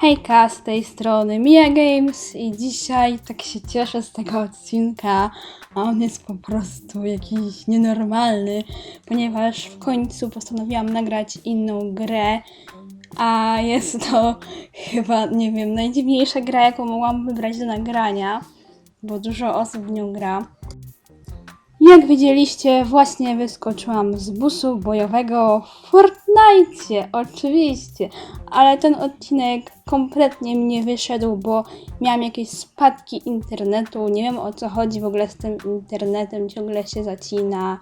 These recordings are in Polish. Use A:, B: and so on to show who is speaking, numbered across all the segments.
A: Hejka, z tej strony Mia Games i dzisiaj tak się cieszę z tego odcinka, a on jest po prostu jakiś nienormalny, ponieważ w końcu postanowiłam nagrać inną grę, a jest to chyba, nie wiem, najdziwniejsza gra, jaką mogłam wybrać do nagrania, bo dużo osób w nią gra. Jak widzieliście, właśnie wyskoczyłam z busu bojowego w Fortnite, oczywiście, ale ten odcinek kompletnie mi nie wyszedł, bo miałam jakieś spadki internetu, nie wiem o co chodzi w ogóle z tym internetem, ciągle się zacina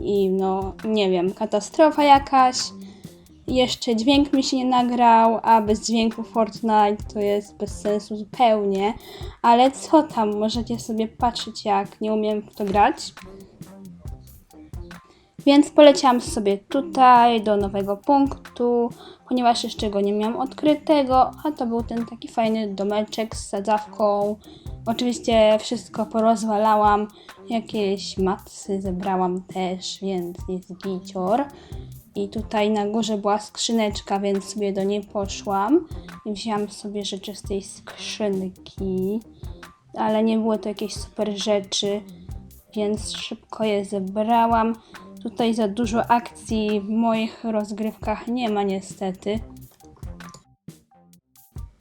A: i no, nie wiem, katastrofa jakaś. Jeszcze dźwięk mi się nie nagrał, a bez dźwięku Fortnite to jest bez sensu zupełnie. Ale co tam, możecie sobie patrzeć jak nie umiem w to grać. Więc poleciałam sobie tutaj do nowego punktu, ponieważ jeszcze go nie miałam odkrytego, a to był ten taki fajny domeczek z sadzawką. Oczywiście wszystko porozwalałam, jakieś matsy zebrałam też, więc jest gicior. I tutaj na górze była skrzyneczka, więc sobie do niej poszłam i wzięłam sobie rzeczy z tej skrzynki, ale nie było to jakieś super rzeczy, więc szybko je zebrałam. Tutaj za dużo akcji w moich rozgrywkach nie ma niestety.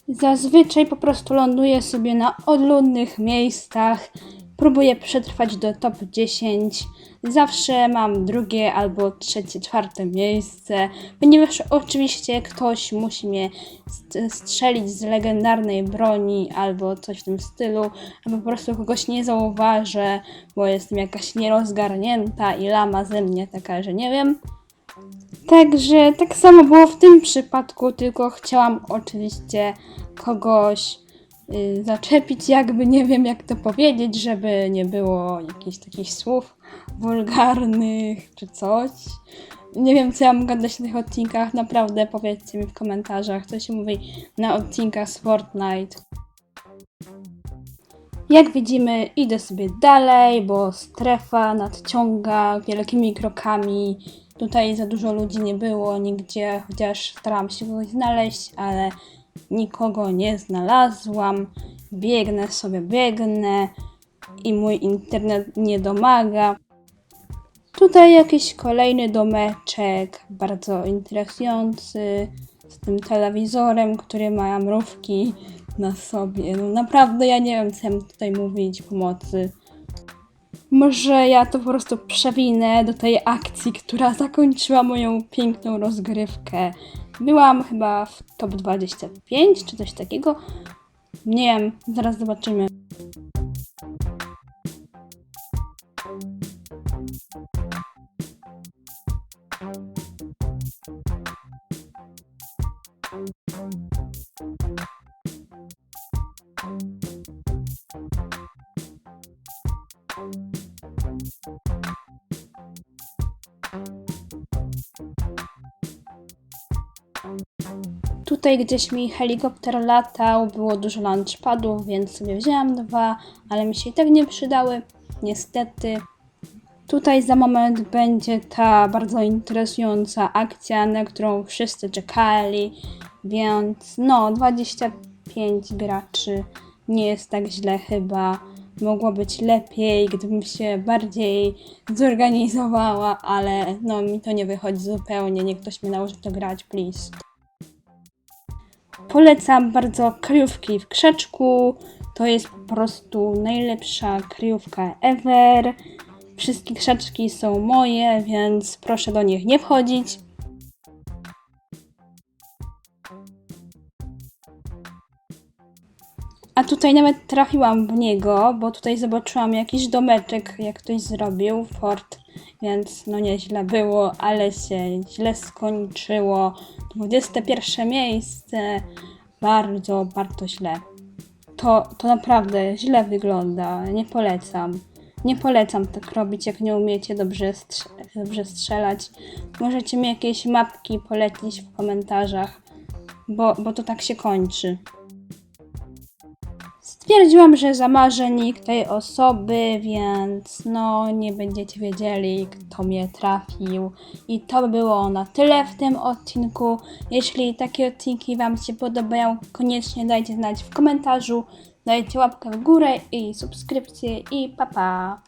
A: Zazwyczaj po prostu ląduję sobie na odludnych miejscach. Próbuję przetrwać do top 10. Zawsze mam drugie albo trzecie, czwarte miejsce, ponieważ oczywiście ktoś musi mnie st- strzelić z legendarnej broni albo coś w tym stylu, albo po prostu kogoś nie zauważę, bo jestem jakaś nierozgarnięta i lama ze mnie taka, że nie wiem. Także tak samo było w tym przypadku, tylko chciałam oczywiście kogoś zaczepić, jakby nie wiem jak to powiedzieć, żeby nie było jakichś takich słów wulgarnych czy coś. Nie wiem, co ja mam gadać na tych odcinkach. Naprawdę powiedzcie mi w komentarzach, co się mówi na odcinkach z Fortnite. Jak widzimy, idę sobie dalej, bo strefa nadciąga wielkimi krokami. Tutaj za dużo ludzi nie było nigdzie, chociaż starałam się kogoś znaleźć, ale nikogo nie znalazłam. Biegnę sobie, biegnę i mój internet nie domaga. Tutaj jakiś kolejny domeczek, bardzo interesujący, z tym telewizorem, który ma mrówki na sobie. No naprawdę ja nie wiem, co ja tutaj mówić pomocy. Może ja to po prostu przewinę do tej akcji, która zakończyła moją piękną rozgrywkę. Byłam chyba w top 25 czy coś takiego. Nie wiem, zaraz zobaczymy. Tutaj gdzieś mi helikopter latał, było dużo launchpadów, więc sobie wzięłam dwa, ale mi się i tak nie przydały, niestety. Tutaj za moment będzie ta bardzo interesująca akcja, na którą wszyscy czekali, więc no, 25 graczy nie jest tak źle chyba. Mogło być lepiej, gdybym się bardziej zorganizowała, ale no mi to nie wychodzi zupełnie. Niech ktoś mnie nauczy to grać, please. Polecam bardzo kryjówki w krzaczku. To jest po prostu najlepsza kryjówka ever. Wszystkie krzaczki są moje, więc proszę do nich nie wchodzić. A tutaj nawet trafiłam w niego, bo tutaj zobaczyłam jakiś domeczek, jak ktoś zrobił, fort, więc no nieźle było, ale się źle skończyło. 21 miejsce, bardzo, bardzo źle. To, to naprawdę źle wygląda, nie polecam. Nie polecam tak robić, jak nie umiecie dobrze, strz- dobrze strzelać. Możecie mi jakieś mapki polecić w komentarzach, bo, bo to tak się kończy. Stwierdziłam, że zamarzę nick tej osoby, więc no nie będziecie wiedzieli, kto mnie trafił. I to by było na tyle w tym odcinku. Jeśli takie odcinki Wam się podobają, koniecznie dajcie znać w komentarzu. Dajcie łapkę w górę i subskrypcję i pa pa!